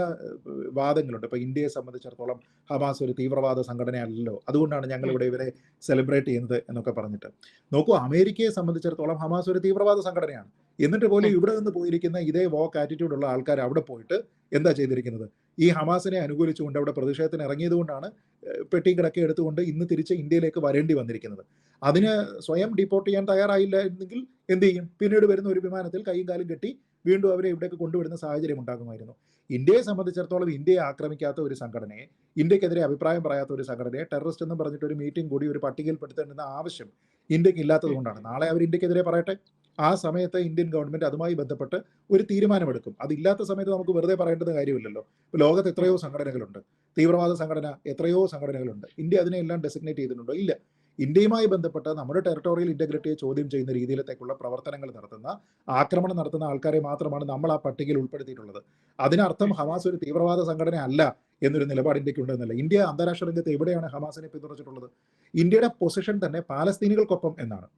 [SPEAKER 2] വാദങ്ങളുണ്ട്. ഇപ്പൊ ഇന്ത്യയെ സംബന്ധിച്ചിടത്തോളം ഹമാസ് ഒരു തീവ്രവാദ സംഘടനയല്ലല്ലോ. അതുകൊണ്ടാണ് ഞങ്ങൾ ഇവിടെ ഇവരെ സെലിബ്രേറ്റ് ചെയ്യുന്നത് എന്നൊക്കെ പറഞ്ഞിട്ട്. നോക്കൂ അമേരിക്കയെ സംബന്ധിച്ചിടത്തോളം ഹമാസ് ഒരു തീവ്രവാദ സംഘടനയാണ്. എന്നിട്ട് പോലും ഇവിടെ നിന്ന് പോയിരിക്കുന്ന ഇതേ വോക്ക് ആറ്റിറ്റ്യൂഡ് ഉള്ള ആൾക്കാർ അവിടെ പോയിട്ട് എന്താ ചെയ്തിരിക്കുന്നത്? ഈ ഹമാസിനെ അനുകൂലിച്ചുകൊണ്ട് അവിടെ പ്രതിഷേധത്തിന് ഇറങ്ങിയത് കൊണ്ടാണ് ഏഹ്, കിടക്കെ എടുത്തുകൊണ്ട് ഇന്ന് തിരിച്ച് ഇന്ത്യയിലേക്ക് വരേണ്ടി വന്നിരിക്കുന്നത്. അതിന് സ്വയം ഡിപ്പോർട്ട് ചെയ്യാൻ തയ്യാറായില്ല എന്നെങ്കിൽ എന്ത് ചെയ്യും? പിന്നീട് വരുന്ന ഒരു വിമാനത്തിൽ കൈയും കാലും കെട്ടി വീണ്ടും അവരെ ഇവിടേക്ക് കൊണ്ടുവരുന്ന സാഹചര്യം ഉണ്ടാകുമായിരുന്നു. ഇന്ത്യയെ സംബന്ധിച്ചിടത്തോളം ഇന്ത്യയെ ആക്രമിക്കാത്ത ഒരു സംഘടനയെ ഇന്ത്യക്കെതിരെ അഭിപ്രായം പറയാത്ത ഒരു സംഘടനയെ ടെററിസ്റ്റ് എന്ന് പറഞ്ഞിട്ട് ഒരു മീറ്റിംഗ് കൂടി ഒരു പട്ടികയിൽപ്പെടുത്തേണ്ടുന്ന ആവശ്യം ഇന്ത്യയ്ക്ക് ഇല്ലാത്തതുകൊണ്ടാണ് നാളെ അവർ ഇന്ത്യക്കെതിരെ പറയട്ടെ. ആ സമയത്ത് ഇന്ത്യൻ ഗവൺമെന്റ് അതുമായി ബന്ധപ്പെട്ട് ഒരു തീരുമാനമെടുക്കും. അതില്ലാത്ത സമയത്ത് നമുക്ക് വെറുതെ പറയേണ്ടത് കാര്യമില്ലല്ലോ. ലോകത്ത് എത്രയോ സംഘടനകളുണ്ട്. തീവ്രവാദ സംഘടന എത്രയോ സംഘടനകളുണ്ട്. ഇന്ത്യ അതിനെല്ലാം ഡെസിഗ്നേറ്റ് ചെയ്തിട്ടുണ്ടോ? ഇല്ല. ഇന്ത്യയുമായി ബന്ധപ്പെട്ട നമ്മുടെ ടെറിട്ടോറിയൽ ഇന്റഗ്രിറ്റിയെ ചോദ്യം ചെയ്യുന്ന രീതിയിലേക്കുള്ള പ്രവർത്തനങ്ങൾ നടത്തുന്ന ആക്രമണം നടത്തുന്ന ആൾക്കാരെ മാത്രമാണ് നമ്മൾ ആ പട്ടികയിൽ ഉൾപ്പെടുത്തിയിട്ടുള്ളത്. അതിനർത്ഥം ഹമാസ് ഒരു തീവ്രവാദ സംഘടന അല്ല എന്നൊരു നിലപാട് ഇന്ത്യയ്ക്ക് ഉണ്ടെന്നല്ല. ഇന്ത്യ അന്താരാഷ്ട്ര രംഗത്ത് എവിടെയാണ് ഹമാസിനെ പിന്തുണച്ചിട്ടുള്ളത്? ഇന്ത്യയുടെ പൊസിഷൻ തന്നെ പാലസ്തീനികൾക്കൊപ്പം എന്നാണ്.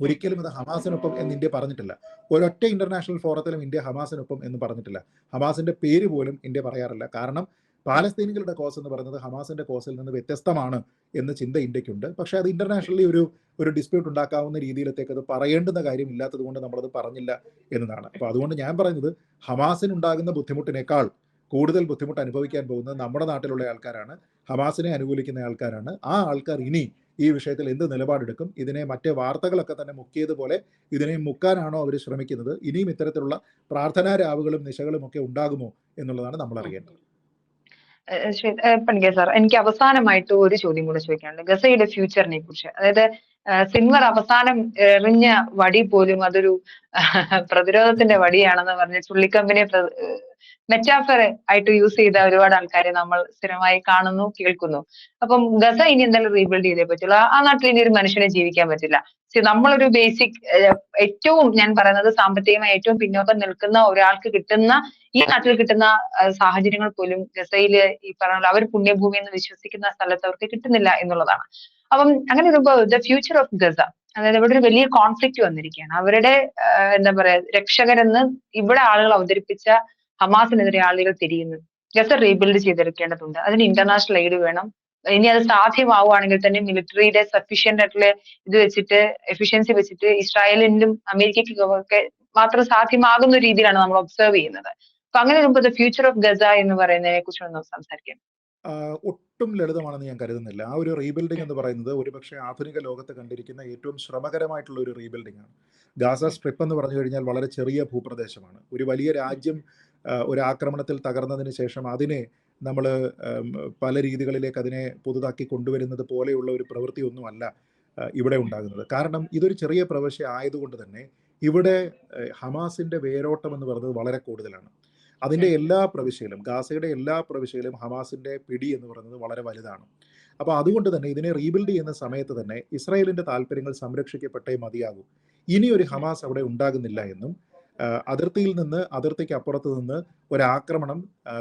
[SPEAKER 2] ഒരിക്കലും ഇത് ഹമാസിനൊപ്പം എന്ന് ഇന്ത്യ പറഞ്ഞിട്ടില്ല. ഒരൊറ്റ ഇന്റർനാഷണൽ ഫോറത്തിലും ഇന്ത്യ ഹമാസിനൊപ്പം എന്ന് പറഞ്ഞിട്ടില്ല. ഹമാസിന്റെ പേര് പോലും ഇന്ത്യ പറയാറില്ല. കാരണം പാലസ്തീനികളുടെ കോസ് എന്ന് പറയുന്നത് ഹമാസിന്റെ കോസിൽ നിന്ന് വ്യത്യസ്തമാണ് എന്ന് ചിന്ത ഇന്ത്യക്കുണ്ട്. പക്ഷേ അത് ഇന്റർനാഷണലി ഒരു ഒരു ഡിസ്പ്യൂട്ട് ഉണ്ടാക്കാവുന്ന രീതിയിലത്തേക്ക് അത് പറയേണ്ടുന്ന കാര്യം ഇല്ലാത്തത് കൊണ്ട് നമ്മളത് പറഞ്ഞില്ല എന്നതാണ്. അപ്പൊ അതുകൊണ്ട് ഞാൻ പറയുന്നത് ഹമാസിനുണ്ടാകുന്ന ബുദ്ധിമുട്ടിനേക്കാൾ കൂടുതൽ ബുദ്ധിമുട്ട് അനുഭവിക്കാൻ പോകുന്നത് നമ്മുടെ നാട്ടിലുള്ള ആൾക്കാരാണ്. ഹമാസിനെ അനുകൂലിക്കുന്ന ആൾക്കാരാണ്. ആ ആൾക്കാർ ഇനി ഈ വിഷയത്തിൽ എന്ത് നിലപാടെടുക്കും? ഇതിനെ മറ്റേ വാർത്തകളൊക്കെ തന്നെ മുക്കിയതുപോലെ ഇതിനെ മുക്കാനാണോ അവർ ശ്രമിക്കുന്നത്? ഇനിയും ഇത്തരത്തിലുള്ള പ്രാർത്ഥനാ രാവുകളും നിശകളും ഒക്കെ ഉണ്ടാകുമോ എന്നുള്ളതാണ് നമ്മൾ അറിയേണ്ടത്
[SPEAKER 1] പണിക്കർ സാർ എനിക്ക് അവസാനമായിട്ട് ഒരു ചോദ്യം കൂടെ ചോദിക്കാനുണ്ട്. ഗസയുടെ ഫ്യൂച്ചറിനെ കുറിച്ച്. അതായത് സിൻവർ അവസാനം എറിഞ്ഞ വടി പോലും അതൊരു പ്രതിരോധത്തിന്റെ വടിയാണെന്ന് പറഞ്ഞ് ചുള്ളിക്കമ്പിനെ മെറ്റാഫർ ആയിട്ട് യൂസ് ചെയ്ത ഒരുപാട് ആൾക്കാരെ നമ്മൾ സ്ഥിരമായി കാണുന്നു കേൾക്കുന്നു. അപ്പം ഗസ ഇനി എന്തായാലും റീബിൽഡ് ചെയ്തേ പറ്റുള്ളൂ. ആ- നാട്ടിൽ ഇനി ഒരു മനുഷ്യനെ ജീവിക്കാൻ പറ്റില്ല. നമ്മളൊരു ബേസിക് ഏറ്റവും ഞാൻ പറയുന്നത് സാമ്പത്തികമായി ഏറ്റവും പിന്നോക്കം നിൽക്കുന്ന ഒരാൾക്ക് കിട്ടുന്ന ഈ നാട്ടിൽ കിട്ടുന്ന സാഹചര്യങ്ങൾ പോലും ഗസയിൽ ഈ പറഞ്ഞ അവർ പുണ്യഭൂമി എന്ന് വിശ്വസിക്കുന്ന സ്ഥലത്ത് അവർക്ക് കിട്ടുന്നില്ല എന്നുള്ളതാണ്. അപ്പം അങ്ങനെ വരുമ്പോ ദ ഫ്യൂച്ചർ ഓഫ് ഗസ അതായത് ഇവിടെ ഒരു വലിയ കോൺഫ്ലിക്റ്റ് വന്നിരിക്കുകയാണ്. അവരുടെ എന്താ പറയാ രക്ഷകരെന്ന് ഇവിടെ ആളുകൾ അവതരിപ്പിച്ച ഹമാസിനെതിരെ ആളുകൾ തിരിയുന്നു. ഗസ റീബിൽഡ് ചെയ്തെടുക്കേണ്ടതുണ്ട്. അതിന് ഇന്റർനാഷണൽ എയ്ഡ് വേണം. ഇനി അത് സാധ്യമാവുകയാണെങ്കിൽ തന്നെ മിലിറ്ററിയുടെ സഫീഷ്യന്റ് ആയിട്ടുള്ള ഇത് വെച്ചിട്ട് എഫിഷ്യൻസി വെച്ചിട്ട് ഇസ്രായേലിനും അമേരിക്കയ്ക്കും ഒക്കെ മാത്രം സാധ്യമാകുന്ന രീതിയിലാണ് നമ്മൾ ഒബ്സർവ് ചെയ്യുന്നത്. അപ്പൊ അങ്ങനെ വരുമ്പോൾ ഫ്യൂച്ചർ ഓഫ് ഗസ എന്ന് പറയുന്നതിനെ കുറിച്ച് ഒന്ന് സംസാരിക്കാം.
[SPEAKER 2] ഒട്ടും ലളിതമാണെന്ന് ഞാൻ കരുതുന്നില്ല. ആ ഒരു റീബിൽഡിംഗ് എന്ന് പറയുന്നത് ഒരുപക്ഷെ ആധുനിക ലോകത്ത് കണ്ടിരിക്കുന്ന ഏറ്റവും ശ്രമകരമായിട്ടുള്ള ഒരു റീബിൽഡിംഗ് ആണ്. ഗാസ സ്ട്രിപ്പ് എന്ന് പറഞ്ഞു കഴിഞ്ഞാൽ വളരെ ചെറിയ ഭൂപ്രദേശമാണ്. ഒരു വലിയ രാജ്യം ഒരു ആക്രമണത്തിൽ തകർന്നതിന് ശേഷം അതിനെ നമ്മൾ പല രീതികളിലേക്ക് അതിനെ പുതുതാക്കി കൊണ്ടുവരുന്നത് പോലെയുള്ള ഒരു പ്രവൃത്തിയൊന്നുമല്ല ഒന്നുമല്ല ഇവിടെ ഉണ്ടാകുന്നത്. കാരണം ഇതൊരു ചെറിയ പ്രവശ്യ ആയതുകൊണ്ട് തന്നെ ഇവിടെ ഹമാസിന്റെ ഹമാസിന്റെ വേരോട്ടം എന്ന് പറയുന്നത് വളരെ കൂടുതലാണ്. അതിന്റെ എല്ലാ പ്രവിശ്യയിലും ഗാസയുടെ എല്ലാ പ്രവിശ്യയിലും ഹമാസിന്റെ പിടി എന്ന് പറയുന്നത് വളരെ വലുതാണ്. അപ്പോൾ അതുകൊണ്ട് തന്നെ ഇതിനെ റീബിൽഡ് ചെയ്യുന്ന സമയത്ത് തന്നെ ഇസ്രായേലിന്റെ താല്പര്യങ്ങൾ സംരക്ഷിക്കപ്പെട്ടേ മതിയാകൂ. ഇനി ഒരു ഹമാസ് അവിടെ ഉണ്ടാകുന്നില്ല എന്നും അതിർത്തിയിൽ നിന്ന് അതിർത്തിക്ക് അപ്പുറത്ത് നിന്ന് ഒരാക്രമണം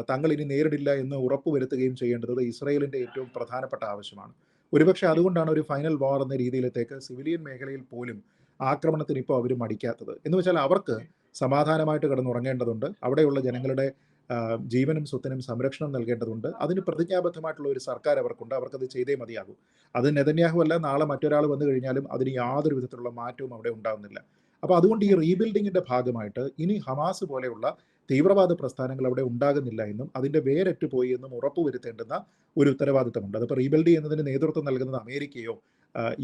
[SPEAKER 2] തങ്ങൾ ഇനി നേരിടില്ല എന്ന് ഉറപ്പുവരുത്തുകയും ചെയ്യേണ്ടത് ഇസ്രായേലിന്റെ ഏറ്റവും പ്രധാനപ്പെട്ട ആവശ്യമാണ്. ഒരുപക്ഷെ അതുകൊണ്ടാണ് ഒരു ഫൈനൽ വാർ എന്ന രീതിയിലത്തേക്ക് സിവിലിയൻ മേഖലയിൽ പോലും ആക്രമണത്തിന് ഇപ്പോൾ അവർ മടിക്കാത്തത്. എന്ന് വെച്ചാൽ അവർക്ക് സമാധാനമായിട്ട് കിടന്നുറങ്ങേണ്ടതുണ്ട്. അവിടെയുള്ള ജനങ്ങളുടെ ജീവനും സ്വത്തിനും സംരക്ഷണം നൽകേണ്ടതുണ്ട്. അതിന് പ്രതിജ്ഞാബദ്ധമായിട്ടുള്ള ഒരു സർക്കാർ അവർക്കുണ്ട്. അവർക്കത് ചെയ്തേ മതിയാകൂ. അത് നെതന്യാഹു അല്ല നാളെ മറ്റൊരാൾ വന്നു കഴിഞ്ഞാലും അതിന് യാതൊരു വിധത്തിലുള്ള മാറ്റവും അവിടെ ഉണ്ടാകുന്നില്ല. അപ്പോൾ അതുകൊണ്ട് ഈ റീബിൽഡിങ്ങിന്റെ ഭാഗമായിട്ട് ഇനി ഹമാസ് പോലെയുള്ള തീവ്രവാദ പ്രസ്ഥാനങ്ങൾ അവിടെ ഉണ്ടാകുന്നില്ല എന്നും അതിന്റെ വേരറ്റ് പോയി എന്നും ഉറപ്പുവരുത്തേണ്ടുന്ന ഒരു ഉത്തരവാദിത്തമുണ്ട്. അതിപ്പോൾ റീബിൽഡ് ചെയ്യുന്നതിന് നേതൃത്വം നൽകുന്നത് അമേരിക്കയോ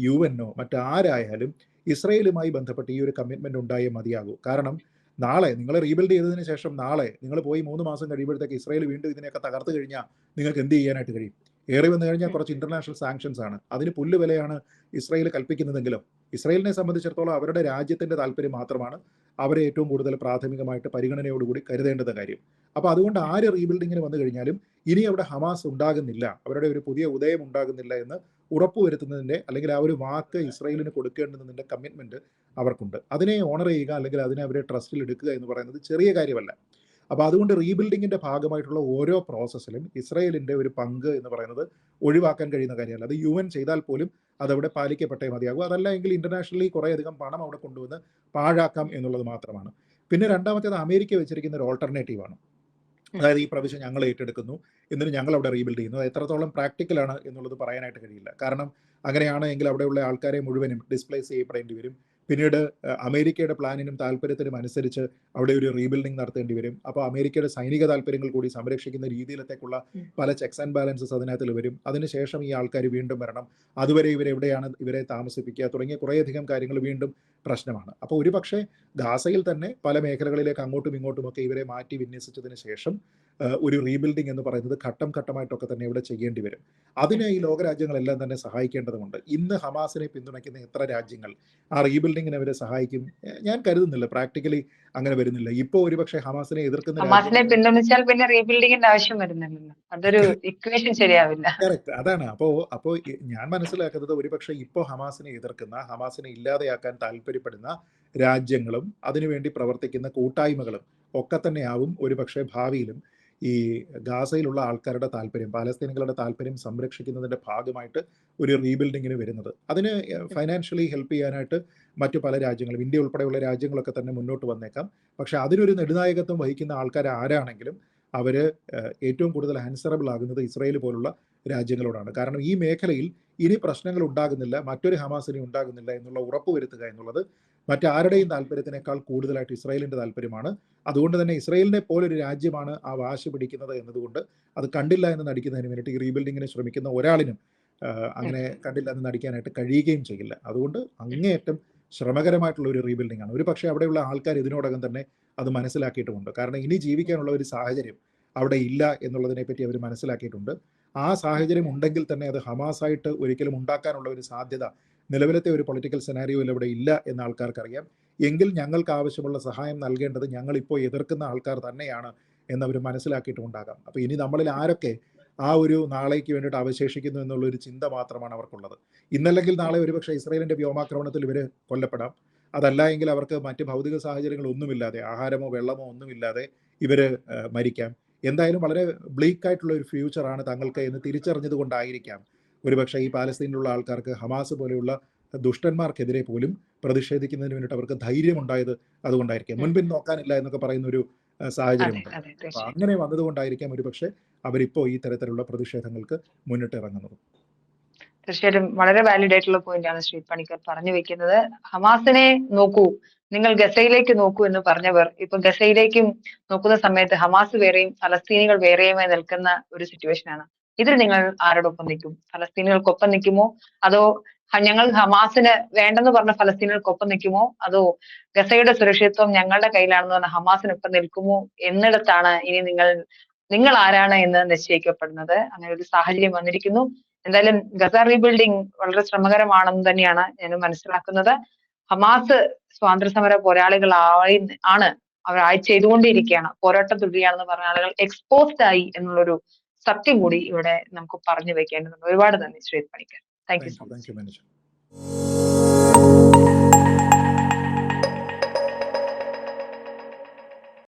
[SPEAKER 2] യു എന്നോ മറ്റാരായാലും ഇസ്രയേലുമായി ബന്ധപ്പെട്ട് ഈ ഒരു കമ്മിറ്റ്മെന്റ് ഉണ്ടായേ മതിയാകൂ. കാരണം നാളെ നിങ്ങൾ റീബിൽഡ് ചെയ്തതിന് ശേഷം നാളെ നിങ്ങൾ പോയി മൂന്ന് മാസം കഴിയുമ്പോഴത്തേക്ക് ഇസ്രയേൽ വീണ്ടും ഇതിനെയൊക്കെ തകർത്ത് കഴിഞ്ഞാൽ നിങ്ങൾക്ക് എന്ത് ചെയ്യാനായിട്ട് കഴിയും? ഏറി വന്നു കഴിഞ്ഞാൽ കുറച്ച് ഇന്റർനാഷണൽ സാങ്ഷൻസ് ആണ്. അതിന് പുല്ല് വിലയാണ് ഇസ്രായേൽ കൽപ്പിക്കുന്നതെങ്കിലും ഇസ്രായേലിനെ സംബന്ധിച്ചിടത്തോളം അവരുടെ രാജ്യത്തിന്റെ താല്പര്യം മാത്രമാണ് അവരെ ഏറ്റവും കൂടുതൽ പ്രാഥമികമായിട്ട് പരിഗണനയോടുകൂടി കരുതേണ്ടത് കാര്യം. അപ്പോൾ അതുകൊണ്ട് ആര് റീബിൽഡിങ്ങിന് വന്നു കഴിഞ്ഞാലും ഇനി അവിടെ ഹമാസ് ഉണ്ടാകുന്നില്ല. അവരുടെ ഒരു പുതിയ ഉദയം ഉണ്ടാകുന്നില്ല എന്ന് ഉറപ്പുവരുത്തുന്നതിന്റെ അല്ലെങ്കിൽ ആ ഒരു വാക്ക് ഇസ്രായേലിന് കൊടുക്കേണ്ടതിന്റെ കമ്മിറ്റ്മെന്റ് അവർക്കുണ്ട്. അതിനെ ഓണർ ചെയ്യുക അല്ലെങ്കിൽ അതിനെ അവരെ ട്രസ്റ്റിൽ എടുക്കുക എന്ന് പറയുന്നത് ചെറിയ കാര്യമല്ല. അപ്പോൾ അതുകൊണ്ട് റീബിൽഡിങ്ങിന്റെ ഭാഗമായിട്ടുള്ള ഓരോ പ്രോസസ്സിലും ഇസ്രായേലിന്റെ ഒരു പങ്ക് എന്ന് പറയുന്നത് ഒഴിവാക്കാൻ കഴിയുന്ന കാര്യമല്ല. അത് യു എൻ ചെയ്താൽ പോലും അതവിടെ പാലിക്കപ്പെട്ടേ മതിയാകും. അതല്ല എങ്കിൽ ഇന്റർനാഷണലി കുറേയധികം പണം അവിടെ കൊണ്ടുവന്ന് പാഴാക്കാം എന്നുള്ളത് മാത്രമാണ്. പിന്നെ രണ്ടാമത്തേത് അമേരിക്ക വെച്ചിരിക്കുന്ന ഒരു ഓൾട്ടർനേറ്റീവ് ആണ്. അതായത് ഈ പ്രവിശ്യം ഞങ്ങൾ ഏറ്റെടുക്കുന്നു എന്നിട്ട് ഞങ്ങൾ അവിടെ റീബിൽഡ് ചെയ്യുന്നു. എത്രത്തോളം പ്രാക്ടിക്കലാണ് എന്നുള്ളത് പറയാനായിട്ട് കഴിയില്ല. കാരണം അങ്ങനെയാണ് എങ്കിൽ അവിടെയുള്ള ആൾക്കാരെ മുഴുവനും ഡിസ്പ്ലേസ് ചെയ്യപ്പെടേണ്ടി വരും. പിന്നീട് അമേരിക്കയുടെ പ്ലാനിനും താല്പര്യത്തിനും അനുസരിച്ച് അവിടെ ഒരു റീബിൽഡിംഗ് നടത്തേണ്ടി വരും. അപ്പോൾ അമേരിക്കയുടെ സൈനിക താല്പര്യങ്ങൾ കൂടി സംരക്ഷിക്കുന്ന രീതിയിലത്തേക്കുള്ള പല ചെക്സ് ആൻഡ് ബാലൻസസ് അതിനകത്തിൽ വരും. അതിനുശേഷം ഈ ആൾക്കാർ വീണ്ടും വരണം. അതുവരെ ഇവരെവിടെയാണ് ഇവരെ താമസിപ്പിക്കുക തുടങ്ങിയ കുറേയധികം കാര്യങ്ങൾ വീണ്ടും പ്രശ്നമാണ്. അപ്പോൾ ഒരുപക്ഷെ ഗാസയിൽ തന്നെ പല മേഖലകളിലേക്ക് അങ്ങോട്ടും ഇങ്ങോട്ടുമൊക്കെ ഇവരെ മാറ്റി വിന്യസിച്ചതിന് ശേഷം ഒരു റീബിൽഡിംഗ് എന്ന് പറയുന്നത് ഘട്ടം ഘട്ടമായിട്ടൊക്കെ തന്നെ ഇവിടെ ചെയ്യേണ്ടി വരും. അതിനെ ഈ ലോകരാജ്യങ്ങളെല്ലാം തന്നെ സഹായിക്കേണ്ടതുണ്ട്. ഇന്ന് ഹമാസിനെ പിന്തുണയ്ക്കുന്ന എത്ര രാജ്യങ്ങൾ ആ റീബിൽഡിങ്ങിന് അവരെ സഹായിക്കും? ഞാൻ കരുതുന്നില്ല. പ്രാക്ടിക്കലി അങ്ങനെ വരുന്നില്ല. ഇപ്പോൾ ഒരുപക്ഷെ ഹമാസിനെ എതിർക്കുന്ന
[SPEAKER 1] ഹമാസിനെ പിന്തുണച്ചാൽ പിന്നെ റീബിൽഡിങ്ങിന്റെ ആവശ്യം വരുന്നില്ലല്ലോ. അതൊരു ഇക്വേഷൻ ശരിയാവില്ല.
[SPEAKER 2] അതാണ്. അപ്പോ അപ്പോ ഞാൻ മനസ്സിലാക്കുന്നത് ഒരുപക്ഷെ ഇപ്പോൾ ഹമാസിനെ എതിർക്കുന്ന ഹമാസിനെ ഇല്ലാതെയാക്കാൻ താല്പര്യപ്പെടുന്ന രാജ്യങ്ങളും അതിനുവേണ്ടി പ്രവർത്തിക്കുന്ന കൂട്ടായ്മകളും ഒക്കെ തന്നെയാവും ഒരുപക്ഷെ ഭാവിയിലും ഈ ഗാസയിലുള്ള ആൾക്കാരുടെ താല്പര്യം പാലസ്തീനികളുടെ താല്പര്യം സംരക്ഷിക്കുന്നതിന്റെ ഭാഗമായിട്ട് ഒരു റീബിൽഡിങ്ങിന് വരുന്നത്. അതിന് ഫൈനാൻഷ്യലി ഹെൽപ്പ് ചെയ്യാനായിട്ട് മറ്റു പല രാജ്യങ്ങളും ഇന്ത്യ ഉൾപ്പെടെയുള്ള രാജ്യങ്ങളൊക്കെ തന്നെ മുന്നോട്ട് വന്നേക്കാം. പക്ഷേ അതിനൊരു നെടുനായകത്വം വഹിക്കുന്ന ആൾക്കാർ ആരാണെങ്കിലും അവർ ഏറ്റവും കൂടുതൽ ആൻസറബിൾ ആകുന്നത് ഇസ്രയേൽ പോലുള്ള രാജ്യങ്ങളോടാണ്. കാരണം ഈ മേഖലയിൽ ഇനി പ്രശ്നങ്ങൾ ഉണ്ടാകുന്നില്ല മറ്റൊരു ഹമാസിനി ഉണ്ടാകുന്നില്ല എന്നുള്ള ഉറപ്പ് വരുത്തുക എന്നുള്ളത് മറ്റാരുടെയും താല്പര്യത്തിനേക്കാൾ കൂടുതലായിട്ട് ഇസ്രായേലിന്റെ താല്പര്യമാണ്. അതുകൊണ്ട് തന്നെ ഇസ്രായേലിനെ പോലൊരു രാജ്യമാണ് ആ വാശി പിടിക്കുന്നത് എന്നതുകൊണ്ട് അത് കണ്ടില്ല എന്ന് നടിക്കുന്നതിന് വേണ്ടിയിട്ട് ഈ റീബിൽഡിങ്ങിന് ശ്രമിക്കുന്ന ഒരാളിനും അങ്ങനെ കണ്ടില്ല എന്ന് നടിക്കാനായിട്ട് കഴിയുകയും ചെയ്യില്ല. അതുകൊണ്ട് അങ്ങേയറ്റം ശ്രമകരമായിട്ടുള്ള ഒരു റീബിൽഡിംഗ് ആണ്. ഒരു പക്ഷേ അവിടെയുള്ള ആൾക്കാർ ഇതിനോടകം തന്നെ അത് മനസ്സിലാക്കിയിട്ടുമുണ്ട്. കാരണം ഇനി ജീവിക്കാനുള്ള ഒരു സാഹചര്യം അവിടെ ഇല്ല എന്നുള്ളതിനെ പറ്റി അവർ മനസ്സിലാക്കിയിട്ടുണ്ട്. ആ സാഹചര്യം ഉണ്ടെങ്കിൽ തന്നെ അത് ഹമാസായിട്ട് ഒരിക്കലും ഉണ്ടാക്കാനുള്ള ഒരു സാധ്യത നിലവിലത്തെ ഒരു പൊളിറ്റിക്കൽ സെനാരിയോയിൽ അവിടെ ഇല്ല എന്ന് ആൾക്കാർക്കറിയാം. എങ്കിൽ ഞങ്ങൾക്ക് ആവശ്യമുള്ള സഹായം നൽകേണ്ടത് ഞങ്ങളിപ്പോൾ എതിർക്കുന്ന ആൾക്കാർ തന്നെയാണ് എന്നവർ മനസ്സിലാക്കിയിട്ടുണ്ടാകാം അപ്പോൾ ഇനി നമ്മളിൽ ആരൊക്കെ ആ ഒരു നാളേക്ക് വേണ്ടിയിട്ട് അവശേഷിക്കുന്നു എന്നുള്ള ഒരു ചിന്ത മാത്രമാണ് അവർക്കുള്ളത്. ഇന്നല്ലെങ്കിൽ നാളെ ഒരുപക്ഷെ ഇസ്രയേലിന്റെ വ്യോമാക്രമണത്തിൽ ഇവർ കൊല്ലപ്പെടാം. അതല്ല എങ്കിൽ അവർക്ക് മറ്റ് ഭൗതിക സാഹചര്യങ്ങൾ ഒന്നുമില്ലാതെ ആഹാരമോ വെള്ളമോ ഒന്നുമില്ലാതെ ഇവർ മരിക്കാം. എന്തായാലും വളരെ ബ്ലീക്ക് ആയിട്ടുള്ള ഒരു ഫ്യൂച്ചറാണ് തങ്ങൾക്ക് എന്ന് തിരിച്ചറിഞ്ഞത് കൊണ്ടായിരിക്കാം. ഒരുപക്ഷെ ഈ പാലസ്തീനിലുള്ള ആൾക്കാർക്ക് ഹമാസ് പോലെയുള്ള ദുഷ്ടന്മാർക്കെതിരെ പോലും പ്രതിഷേധിക്കുന്നതിന് വേണ്ടിയിട്ട് അവർക്ക് ധൈര്യം ഉണ്ടായത് അതുകൊണ്ടായിരിക്കാം മുൻപിൻ നോക്കാനില്ല എന്നൊക്കെ പറയുന്ന ഒരു സാഹചര്യമുണ്ട്. അപ്പൊ അങ്ങനെ വന്നതുകൊണ്ടായിരിക്കാം ഒരുപക്ഷെ അവരിപ്പോ ഈ തരത്തിലുള്ള പ്രതിഷേധങ്ങൾക്ക് മുന്നിട്ട് ഇറങ്ങുന്നത്.
[SPEAKER 1] തീർച്ചയായിട്ടും വളരെ വാലിഡ് ആയിട്ടുള്ള പോയിന്റ് ആണ് ശ്രീ പണിക്കർ പറഞ്ഞു വെക്കുന്നത്. ഹമാസിനെ നോക്കൂ. നിങ്ങൾ ഗസയിലേക്ക് നോക്കൂ എന്ന് പറഞ്ഞവർ ഇപ്പൊ ഗസയിലേക്കും നോക്കുന്ന സമയത്ത് ഹമാസ് വേറെയും ഫലസ്തീനികൾ വേറെയുമായി നിൽക്കുന്ന ഒരു സിറ്റുവേഷൻ ആണ്. ഇതിൽ നിങ്ങൾ ആരോടൊപ്പം നിൽക്കും? ഫലസ്തീനികൾക്കൊപ്പം നിൽക്കുമോ? അതോ ഞങ്ങൾ ഹമാസിന് വേണ്ടെന്ന് പറഞ്ഞ ഫലസ്തീനികൾക്കൊപ്പം നിൽക്കുമോ? അതോ ഗസയുടെ സുരക്ഷിതത്വം ഞങ്ങളുടെ കയ്യിലാണെന്ന് പറഞ്ഞ ഹമാസിനൊപ്പം നിൽക്കുമോ? എന്നിടത്താണ് ഇനി നിങ്ങൾ നിങ്ങൾ ആരാണ് എന്ന് നിശ്ചയിക്കപ്പെടുന്നത്. അങ്ങനെ ഒരു സാഹചര്യം വന്നിരിക്കുന്നു. എന്തായാലും ഗസ റീബിൽഡിംഗ് വളരെ ശ്രമകരമാണെന്ന് തന്നെയാണ് ഞാൻ മനസ്സിലാക്കുന്നത്. ഹമാസ് സ്വാതന്ത്ര്യ സമര പോരാളികളായി ആണ് അവർ ആയി ചെയ്തുകൊണ്ടിരിക്കുകയാണ്. പോരാട്ടം തുടരുകയാണെന്ന് പറഞ്ഞ ആളുകൾ എക്സ്പോസ്ഡ് ആയി എന്നുള്ളൊരു സത്യം കൂടി ഇവിടെ നമുക്ക് പറഞ്ഞു വെക്കേണ്ടതുണ്ട്. ഒരുപാട് നന്ദി Shri Panicker. Thank you so much